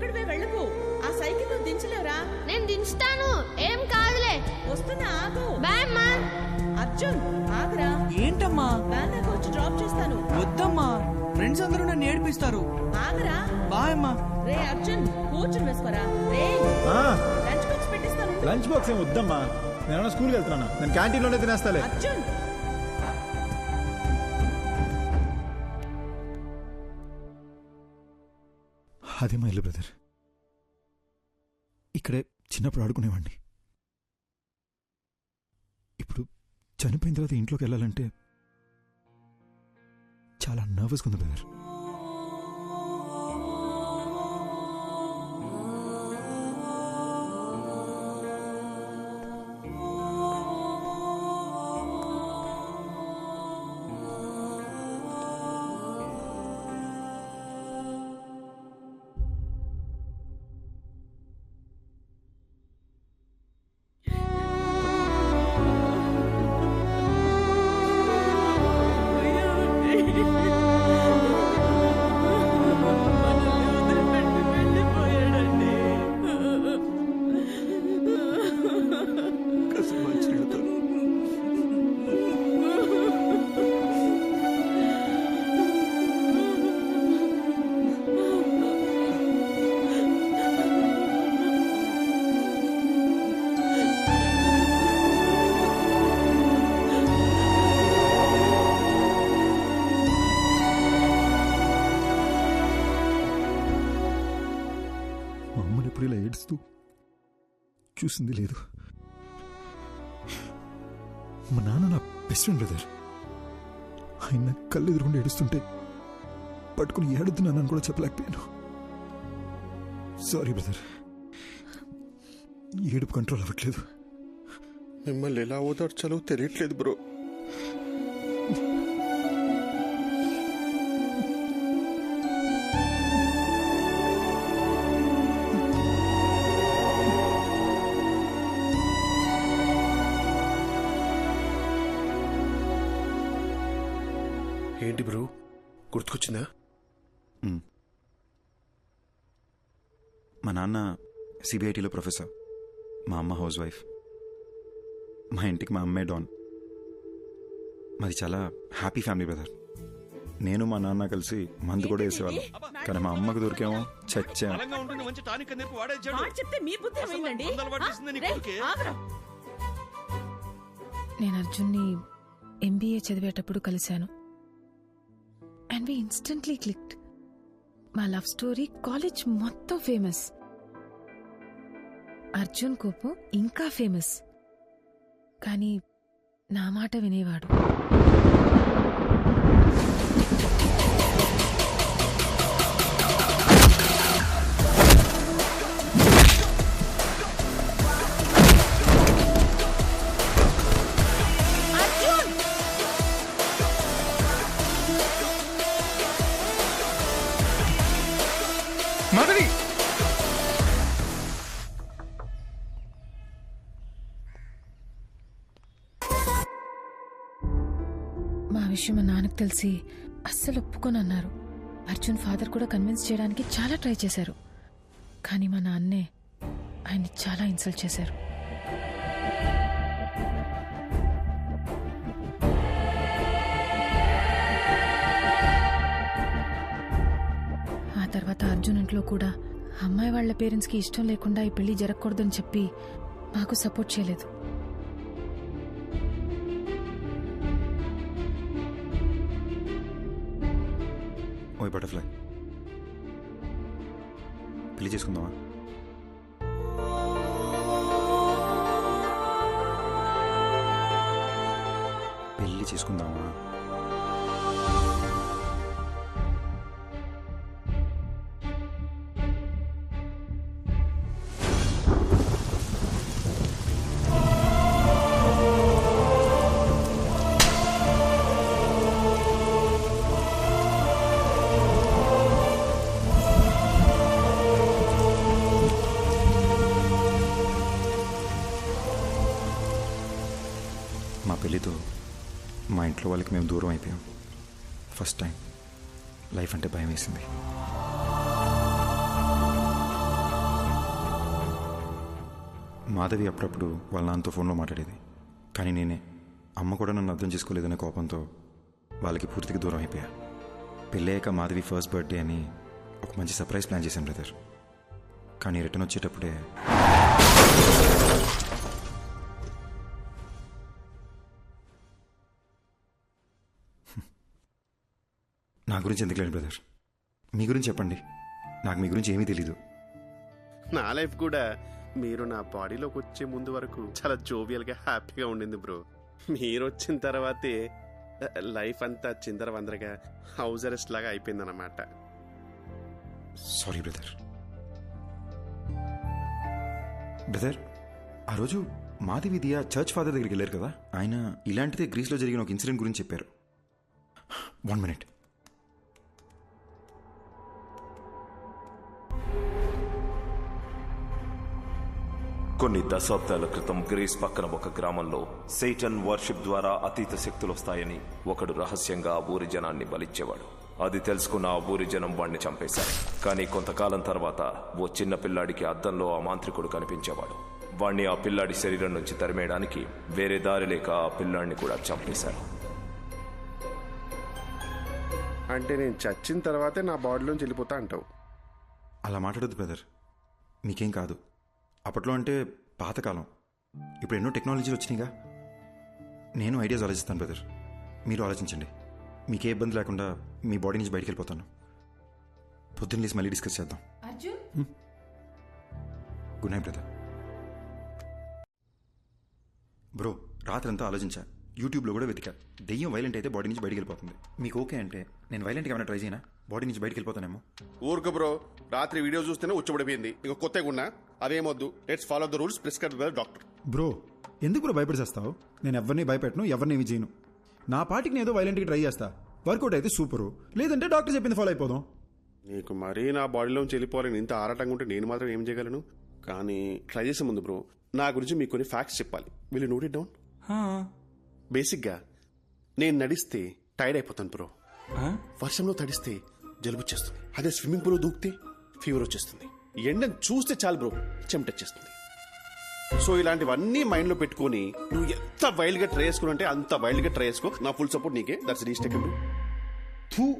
ఒక్కడివే వెళ్ళకు. ఆ సైకిల్ నువ్వు దించలేవురా. నేను దించుతాను. ఏం కాదులే. వస్తున్నా ఆగు. బామ్మా అర్జున్ ఆగురా. ఏంటమ్మా? వ్యాన్ నాకు వచ్చి డ్రాప్ చేస్తాను. వద్దమ్మా. ఫ్రెండ్స్ అందరూ నన్ను ఏడిపిస్తారు. ఆగురా. బాయ్ అమ్మా. రే అర్జున్ కూర్చుని వేసుకోరా. రే లంచ్ బాక్స్ పెట్టిస్తాను. లంచ్ బాక్స్ ఏం వద్దమ్మా. నేను స్కూల్కి వెళ్తున్నాను? నేను క్యాంటీన్లోనే తినేస్తాలే. అర్జున్ అదే మా ఇల్లు బ్రదర్. ఇక్కడే చిన్నప్పుడు ఆడుకునేవాడిని ఇప్పుడు చనిపోయిన తర్వాత ఇంట్లోకి వెళ్ళాలంటే చాలా నర్వస్గా ఉంది బ్రదర్. మా ఇలా ఏడుస్తూ చూసింది లేదు. మా నాన్న నా బెస్ట్ ఫ్రెండ్ బ్రదర్ ఆయన కళ్ళు ఎదురుకుండా ఏడుస్తుంటే పట్టుకుని ఏడుతున్నానని కూడా చెప్పలేకపోయాను. సారీ బ్రదర్ ఏడుపు కంట్రోల్ అవ్వట్లేదు. మిమ్మల్ని ఎలా ఓదార్చాలో తెలియట్లేదు బ్రో ఏంటి బ్రో? గుర్తుకొచ్చిందా? మా నాన్న సిబిఐటిలో ప్రొఫెసర్. మా అమ్మ హౌస్ వైఫ్. మా ఇంటికి మా అమ్మే డాన్. మాది చాలా హ్యాపీ ఫ్యామిలీ బ్రదర్. నేను మా నాన్న కలిసి మందు కూడా వేసేవాళ్ళం. కానీ మా అమ్మకు దొరికేమో చచ్చాం. నేను అర్జున్ని ఎంబీఏ చదివేటప్పుడు కలిశాను. అండ్ వి ఇన్స్టెంట్లీ క్లిక్డ్ మా లవ్ స్టోరీ కాలేజ్ మొత్తం ఫేమస్ అర్జున్ కోపం ఇంకా ఫేమస్ కానీ నా మాట వినేవాడు. మా విషయం మా నాన్నకు తెలిసి అస్సలు ఒప్పుకొని అన్నారు అర్జున్ ఫాదర్ కూడా కన్విన్స్ చేయడానికి చాలా ట్రై చేశారు. కానీ మా నాన్నే ఆయన్ని చాలా ఇన్సల్ట్ చేశారు. ఆ తర్వాత అర్జున్ ఇంట్లో కూడా అమ్మాయి వాళ్ళ పేరెంట్స్కి ఇష్టం లేకుండా ఈ పెళ్ళి జరగకూడదని చెప్పి మాకు సపోర్ట్ చేయలేదు. ఓయ్ బటర్ఫ్లై. పెళ్ళి చేసుకుందామా? పెళ్ళి చేసుకుందామా? మా పెళ్ళితో మా ఇంట్లో వాళ్ళకి మేము దూరం అయిపోయాం. ఫస్ట్ టైం లైఫ్ అంటే భయం వేసింది. మాధవి అప్పుడప్పుడు వాళ్ళ నాన్నతో ఫోన్లో మాట్లాడేది. కానీ నేనే. అమ్మ కూడా నన్ను అర్థం చేసుకోలేదనే కోపంతో వాళ్ళకి పూర్తిగా దూరం అయిపోయా. పెళ్ళయ్యాక మాధవి ఫస్ట్ బర్త్డే అని ఒక మంచి సర్ప్రైజ్ ప్లాన్ చేశాను బ్రదర్. కానీ రిటర్న్ వచ్చేటప్పుడే నా గురించి ఎందుకు లేదు బ్రదర్? మీ గురించి చెప్పండి. నాకు మీ గురించి ఏమీ తెలీదు. నా లైఫ్ కూడా మీరు నా బాడీలోకి వచ్చే ముందు వరకు చాలా జోవియల్గా హ్యాపీగా ఉండింది బ్రో. మీరు వచ్చిన తర్వాతే లైఫ్ అంతా చిందర వందరగా హౌస్ అరెస్ట్ లాగా అయిపోయిందన్నమాట. Sorry brother. బ్రదర్ ఆ రోజు మాధవి దియా చర్చ్ ఫాదర్ దగ్గరికి వెళ్ళారు కదా? ఆయన ఇలాంటిదే గ్రీస్లో జరిగిన ఒక ఇన్సిడెంట్ గురించి చెప్పారు. One minute. కొన్ని దశాబ్దాల క్రితం గ్రీస్ పక్కన ఒక గ్రామంలో సైటన్ వర్షిప్ ద్వారా అతీత శక్తులు వస్తాయని ఒకడు రహస్యంగా ఆ ఊరి జనాన్ని బలిచ్చేవాడు. అది తెలుసుకున్న ఆ ఊరి జనం వాణ్ణి చంపేశారు. కానీ కొంతకాలం తర్వాత ఓ చిన్న పిల్లాడికి అద్దంలో ఆ మాంత్రికుడు కనిపించేవాడు. వాణ్ణి ఆ పిల్లాడి శరీరం నుంచి తరిమేయడానికి వేరే దారి లేక ఆ పిల్లాడిని కూడా చంపేశారు. అంటే నేను చచ్చిన తర్వాతే నా బాడీలోంచి వెళ్ళిపోతా అంటావు. అలా మాట్లాడొద్దు బ్రదర్. మీకేం కాదు. అప్పట్లో అంటే పాతకాలం. ఇప్పుడు ఎన్నో టెక్నాలజీలు వచ్చినాయిగా. నేను ఐడియాస్ ఆలోచిస్తాను బ్రదర్. మీరు ఆలోచించండి. మీకే ఇబ్బంది లేకుండా మీ బాడీ నుంచి బయటికి వెళ్ళిపోతాను. పొద్దున్న లేసి మళ్ళీ డిస్కస్ చేద్దాం. Arjun? Good night brother. Bro రాత్రంతా ఆలోచించా. యూట్యూబ్లో కూడా వెతికా. దెయ్యం వైలెంట్ అయితే బాడీ నుంచి బయటికి వెళ్ళిపోతుంది. మీకు ఓకే అంటే నేను వైలెంట్గా ఏమైనా ట్రై చేయనా? బాడీ నుంచి బయటికి వెళ్ళిపోతానేమో. ఊరుకు బ్రో. రాత్రి వీడియో చూస్తేనే ఉచ్చబడిపోయింది. ఇక కొత్తగా ఉన్నా అదేమొద్దు. Let's follow the rules prescribe by doctor bro ఎందుకు బ్రో భయపడిసేస్తావు నేను ఎవరిని భయపెట్టను ఎవరిని ఏమి చేయను. నా పాటికి నేను ఏదో వైలెంట్గా ట్రై చేస్తా. వర్కౌట్ అయితే సూపరు. లేదంటే డాక్టర్ చెప్పింది ఫాలో అయిపోదాం. నీకు మరీ నా బాడీలోంచి వెళ్ళిపోవాలని ఇంత ఆరాటంగా ఉంటే నేను మాత్రం ఏం చేయగలను? కానీ ట్రై చేసే ముందు బ్రో నా గురించి మీకు కొన్ని ఫ్యాక్ట్స్ చెప్పాలి. వీళ్ళు నోట్ ఇట్ డౌన్ హా, బేసిక్గా నేను నడిస్తే టైర్డ్ అయిపోతాను బ్రో. ఆ? వర్షంలో తడిస్తే జలుబు వచ్చేస్తుంది అదే స్విమ్మింగ్ పూల్ దూకితే ఫీవర్ వచ్చేస్తుంది. ఎండను చూస్తే చాలు బ్రో చెమటొచ్చేస్తుంది సో ఇలాంటివన్నీ మైండ్లో పెట్టుకొని నువ్వు ఎంత వైల్డ్గా ట్రై చేసుకుని అంటే అంత వైల్డ్గా ట్రై చేసుకో. నా ఫుల్ సపోర్ట్ నీకే. దట్స్ రీస్టెక్ థూ